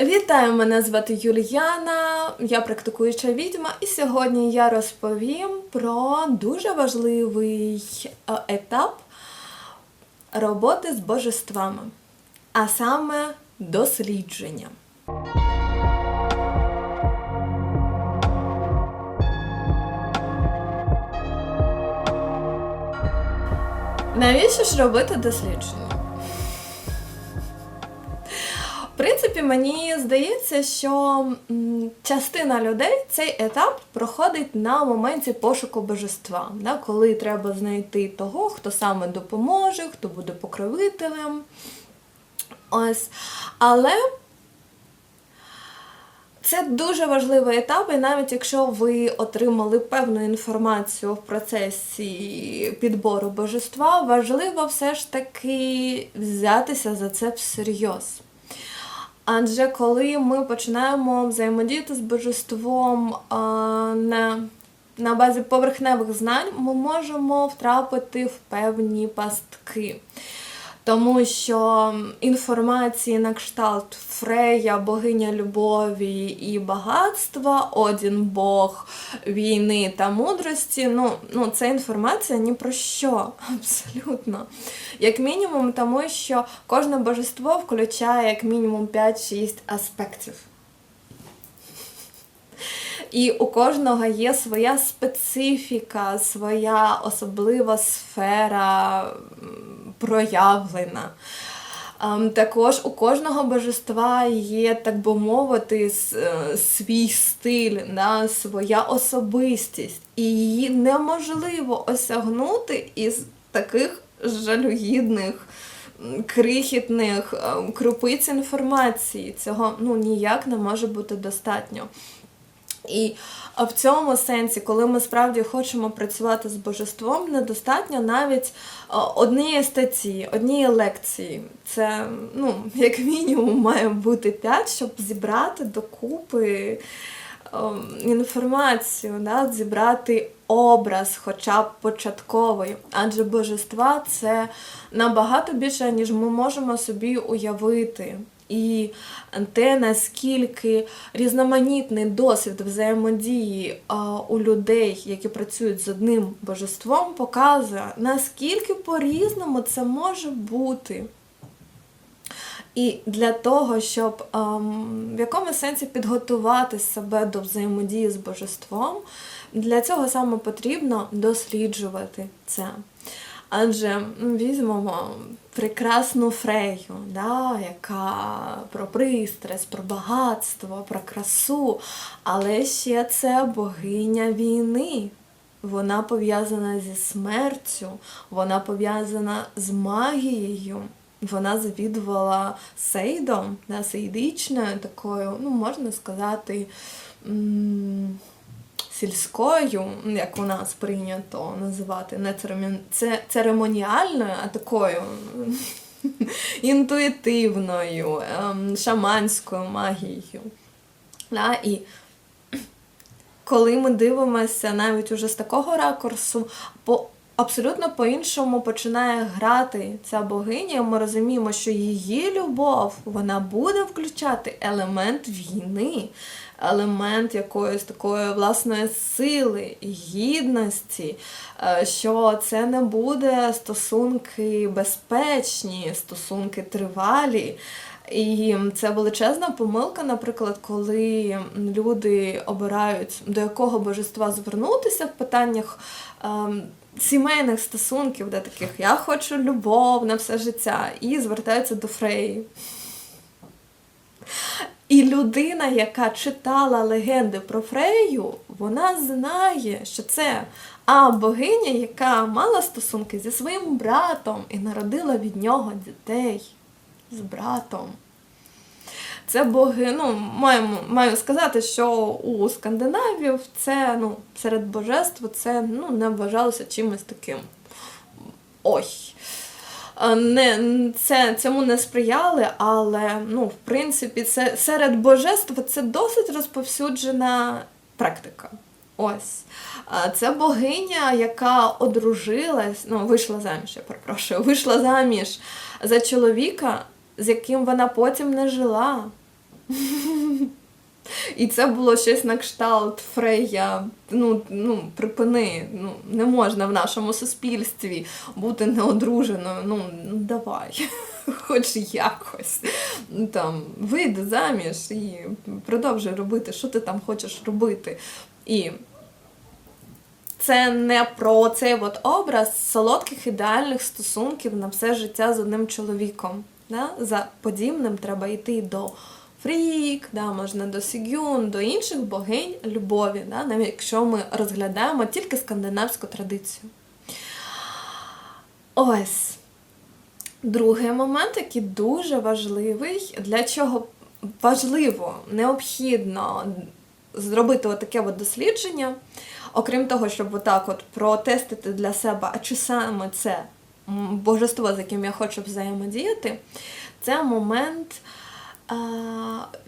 Вітаю, мене звати Юліяна, я практикуюча відьма, і сьогодні я розповім про дуже важливий е, етап роботи з божествами, а саме дослідження. Навіщо ж робити дослідження? Принципі, мені здається, що частина людей цей етап проходить на моменті пошуку божества, да, коли треба знайти того, хто саме допоможе, хто буде покровителем. Ось. Але це дуже важливий етап, і навіть якщо ви отримали певну інформацію в процесі підбору божества, важливо все ж таки взятися за це всерйоз. Адже коли ми починаємо взаємодіяти з божеством на, на базі поверхневих знань, ми можемо втрапити в певні пастки. Тому що інформації на кшталт Фрея, богиня любові і багатства, Одін Бог війни та мудрості. Ну, ну це інформація ні про що, абсолютно. Як мінімум, тому що кожне божество включає як мінімум 5-6 аспектів. І у кожного є своя специфіка, своя особлива сфера проявлена. Ем, Також у кожного божества є, так би мовити, е, свій стиль, да, своя особистість. І її неможливо осягнути із таких жалюгідних, крихітних ем, крупиць інформації. Цього ну, ніяк не може бути достатньо. І в цьому сенсі, коли ми справді хочемо працювати з божеством, недостатньо навіть однієї статті, однієї лекції. Це, ну, як мінімум, має бути 5, щоб зібрати докупи ем, інформацію, да, зібрати образ, хоча б початковий. Адже божества це набагато більше, ніж ми можемо собі уявити. І те, наскільки різноманітний досвід взаємодії у людей, які працюють з одним божеством, показує, наскільки по-різному це може бути. І для того, щоб ем, в якомусь сенсі підготувати себе до взаємодії з божеством, для цього саме потрібно досліджувати це. Адже ну, візьмемо прекрасну фрею, да, яка про пристрасть, про багатство, про красу, але ще це богиня війни. Вона пов'язана зі смертю, вона пов'язана з магією. Вона завідувала сейдом, да, сейдичною такою, ну, можна сказати, сільською, як у нас прийнято називати, не церемоніальною, а такою інтуїтивною, ем, шаманською магією. Да, і коли ми дивимося навіть уже з такого ракурсу, по абсолютно по-іншому починає грати ця богиня, ми розуміємо, що її любов вона буде включати елемент війни, елемент якоїсь такої власної сили, гідності, е, що це не буде стосунки безпечні, стосунки тривалі. І це величезна помилка, наприклад, коли люди обирають до якого божества звернутися в питаннях ем, сімейних стосунків, де таких я хочу любов на все життя, і звертаються до Фреї. І людина, яка читала легенди про Фрею, вона знає, що це а богиня, яка мала стосунки зі своїм братом і народила від нього дітей з братом. Це боги, ну, маємо, маю сказати, що у скандинавів це ну, серед божеств це ну, не вважалося чимось таким. Ой. Не, це, цьому не сприяли, але ну, в принципі це серед божеств це досить розповсюджена практика. Ось. Це богиня, яка одружилась, ну, вийшла заміж, я перепрошую, вийшла заміж за чоловіка, з яким вона потім не жила. І це було щось на кшталт Фрея. Ну, ну припини, ну не можна в нашому суспільстві бути неодруженою. Ну, ну давай, хоч якось. Там вийди заміж і продовжуй робити, що ти там хочеш робити. І це не про цей от образ солодких ідеальних стосунків на все життя з одним чоловіком. Да? За подібним треба йти до Фрік, да, можна до Сігюн, до інших богинь любові, да, навіть якщо ми розглядаємо тільки скандинавську традицію. Ось. Другий момент, який дуже важливий, для чого важливо, необхідно зробити отаке от дослідження, окрім того, щоб отак от протестити для себе, а чи саме це божество, з яким я хочу взаємодіяти, це момент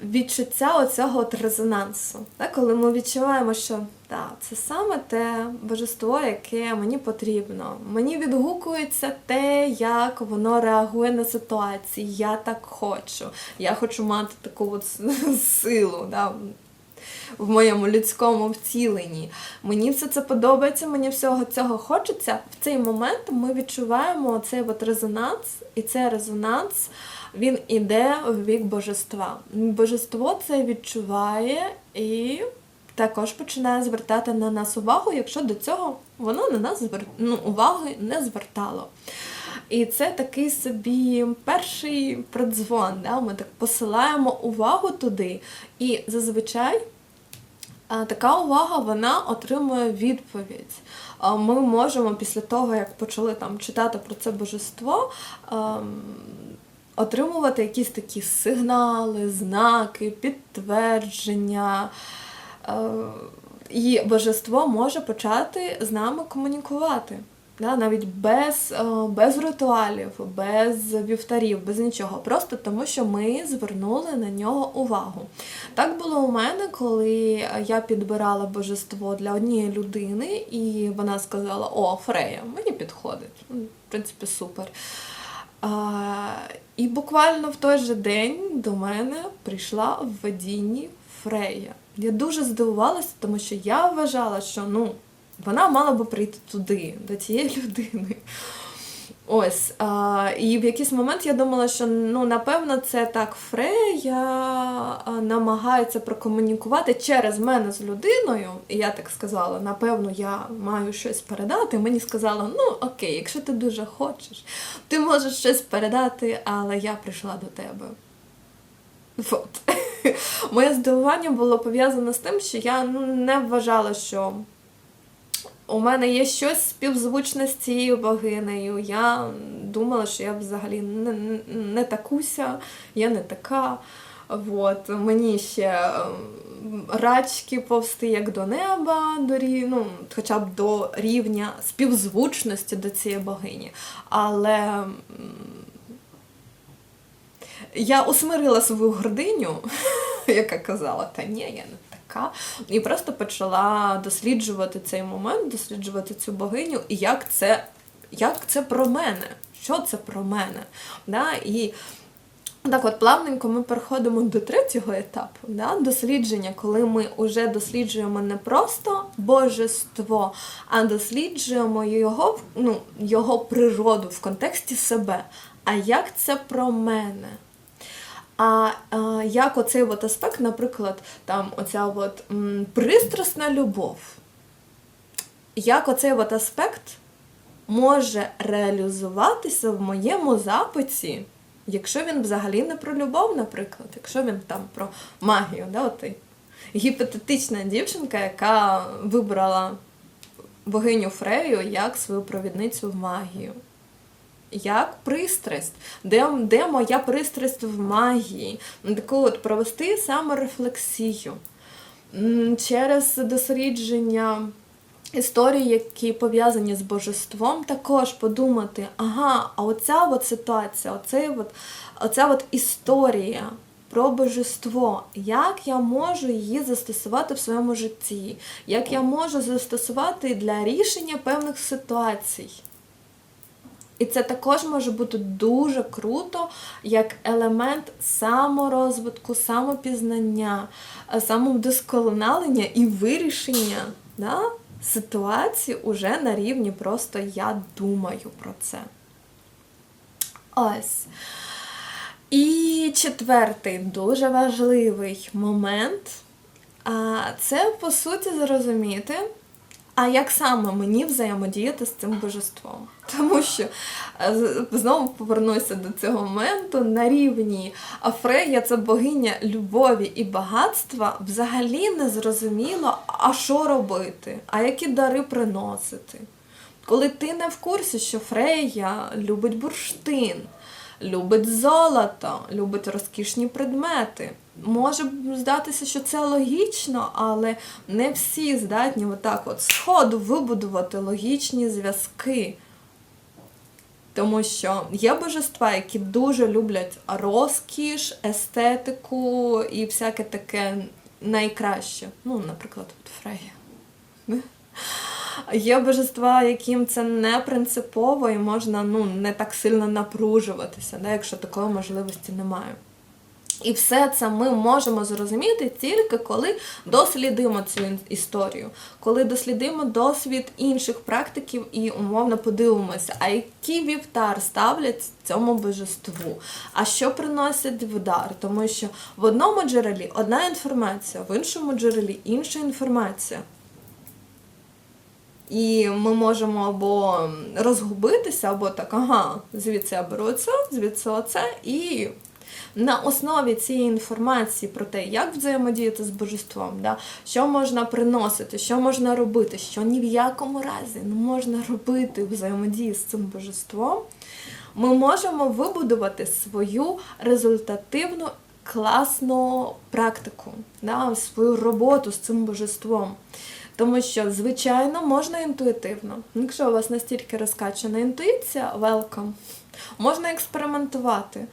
відчуття оцього от резонансу. Так? Коли ми відчуваємо, що да, це саме те божество, яке мені потрібно. Мені відгукується те, як воно реагує на ситуації. Я так хочу. Я хочу мати таку от силу. Да? В моєму людському втіленні. Мені все це подобається, мені всього цього хочеться. В цей момент ми відчуваємо цей от резонанс, і цей резонанс він іде в бік божества. Божество це відчуває і також починає звертати на нас увагу, якщо до цього воно на нас звер... ну, уваги не звертало. І це такий собі перший продзвон. Да? Ми так посилаємо увагу туди. І зазвичай така увага вона отримує відповідь. Ми можемо після того, як почали там читати про це божество, ем, отримувати якісь такі сигнали, знаки, підтвердження. Е, І божество може почати з нами комунікувати. Да, навіть без, е, без ритуалів, без вівтарів, без нічого. Просто тому, що ми звернули на нього увагу. Так було у мене, коли я підбирала божество для однієї людини, і вона сказала: О, Фрея, мені підходить. В принципі, супер. І буквально в той же день до мене прийшла в видінні Фрея. Я дуже здивувалася, тому що я вважала, що ну, вона мала би прийти туди, до цієї людини. Ось. А, і в якийсь момент я думала, що ну, напевно це так Фрея намагається прокомунікувати через мене з людиною. І я так сказала, напевно, я маю щось передати. Мені сказала, ну окей, якщо ти дуже хочеш, ти можеш щось передати, але я прийшла до тебе. От. Моє здивування було пов'язане з тим, що я ну, не вважала, що у мене є щось співзвучне з цією богинею. Я думала, що я взагалі не, не, такуся, я не така. От. Мені ще рачки повсти як до неба, до рів... ну, хоча б до рівня співзвучності до цієї богині. Але я усмирила свою гординю, яка казала, та ні, я не така. І просто почала досліджувати цей момент, досліджувати цю богиню, і як це, як це про мене, що це про мене. Да? І так от плавненько ми переходимо до третього етапу, да? дослідження, коли ми вже досліджуємо не просто божество, а досліджуємо його, ну, його природу в контексті себе. А як це про мене? А, а як оцей от аспект, наприклад, там оця от м, пристрасна любов, як оцей от аспект може реалізуватися в моєму запиті, якщо він взагалі не про любов, наприклад, якщо він там про магію, да, от гіпотетична дівчинка, яка вибрала богиню Фрею як свою провідницю в магію. Як пристрасть, де, де моя пристрасть в магії? Таку от провести саморефлексію через дослідження історії, які пов'язані з божеством, також подумати, ага, а оця от ситуація, оцей от, оця от історія про божество, як я можу її застосувати в своєму житті, як я можу застосувати для рішення певних ситуацій. І це також може бути дуже круто як елемент саморозвитку, самопізнання, е, самовдосконалення і вирішення да, ситуації уже на рівні просто я думаю про це. Ось. І четвертий дуже важливий момент це по суті зрозуміти, а як саме мені взаємодіяти з цим божеством. Тому що е, знову повернуся до цього моменту на рівні Афрея це богиня любові і багатства. Взагалі не зрозуміло, а що робити, а які дари приносити. Коли ти не в курсі, що Фрея любить бурштин, любить золото, любить розкішні предмети. Може здатися, що це логічно, але не всі здатні отак от сходу вибудувати логічні зв'язки. Тому що є божества, які дуже люблять розкіш, естетику і всяке таке найкраще. Ну, наприклад, от Фрея. Є божества, яким це не принципово і можна ну, не так сильно напружуватися, да, якщо такої можливості немає. І все це ми можемо зрозуміти тільки коли дослідимо цю історію, коли дослідимо досвід інших практиків і умовно подивимося, а який вівтар ставлять цьому божеству, а що приносять в дар. Тому що в одному джерелі одна інформація, в іншому джерелі інша інформація. І ми можемо або розгубитися, або так, ага, звідси я беру це, звідси оце, і на основі цієї інформації про те, як взаємодіяти з божеством, да, що можна приносити, що можна робити, що ні в якому разі не можна робити взаємодії з цим божеством, ми можемо вибудувати свою результативну класну практику, да, свою роботу з цим божеством. Тому що, звичайно, можна інтуїтивно. Якщо у вас настільки розкачана інтуїція, welcome. Можна експериментувати.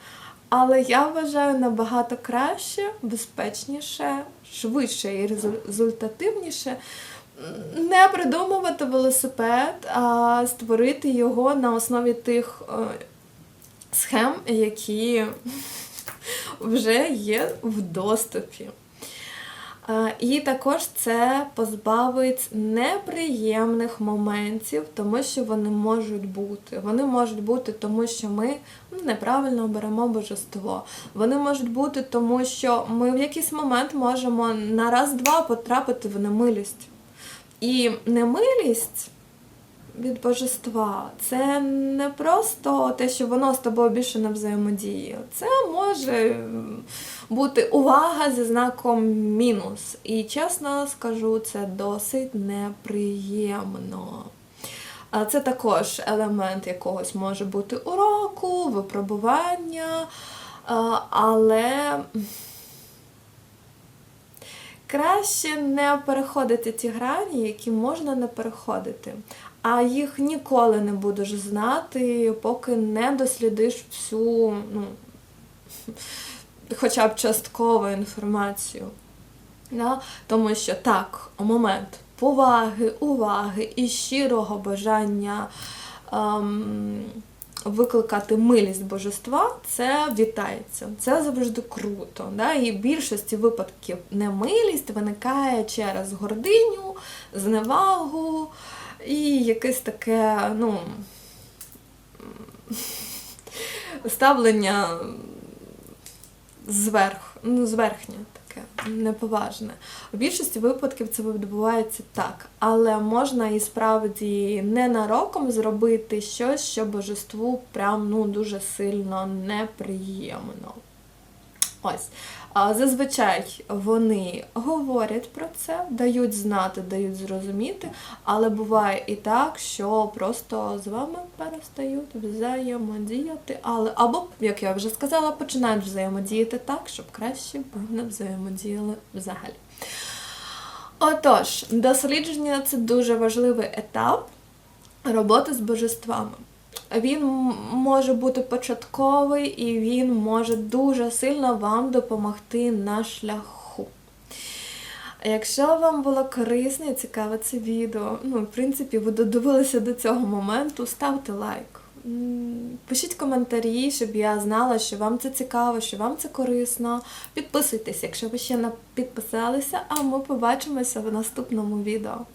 Але я вважаю набагато краще, безпечніше, швидше і результативніше не придумувати велосипед, а створити його на основі тих е, схем, які вже є в доступі. Е, І також це позбавить неприємних моментів, тому що вони можуть бути. Вони можуть бути, тому що ми ну, неправильно оберемо божество. Вони можуть бути, тому що ми в якийсь момент можемо на раз-два потрапити в немилість. І немилість від божества це не просто те, що воно з тобою більше не взаємодіє. Це може бути увага зі знаком мінус. І чесно скажу, це досить неприємно. Це також елемент якогось може бути уроку, випробування, але краще не переходити ті грані, які можна не переходити. А їх ніколи не будеш знати, поки не дослідиш всю, ну, хоча б часткову інформацію. Да? Тому що так, момент поваги, уваги і щирого бажання ем, викликати милість божества, це вітається. Це завжди круто. Да? І в більшості випадків немилість виникає через гординю, зневагу і якесь таке, ну. ставлення зверх, ну, зверхнє таке, неповажне. У більшості випадків це відбувається так, але можна і справді ненароком зробити щось, що божеству прям ну, дуже сильно неприємно. Ось. Зазвичай вони говорять про це, дають знати, дають зрозуміти, але буває і так, що просто з вами перестають взаємодіяти, але або, як я вже сказала, починають взаємодіяти так, щоб краще не взаємодіяли взагалі. Отож, дослідження це дуже важливий етап роботи з божествами. Він може бути початковий і він може дуже сильно вам допомогти на шляху. Якщо вам було корисне і цікаве це відео, ну, в принципі, ви додивилися до цього моменту, ставте лайк. Пишіть коментарі, щоб я знала, що вам це цікаво, що вам це корисно. Підписуйтесь, якщо ви ще не підписалися, а ми побачимося в наступному відео.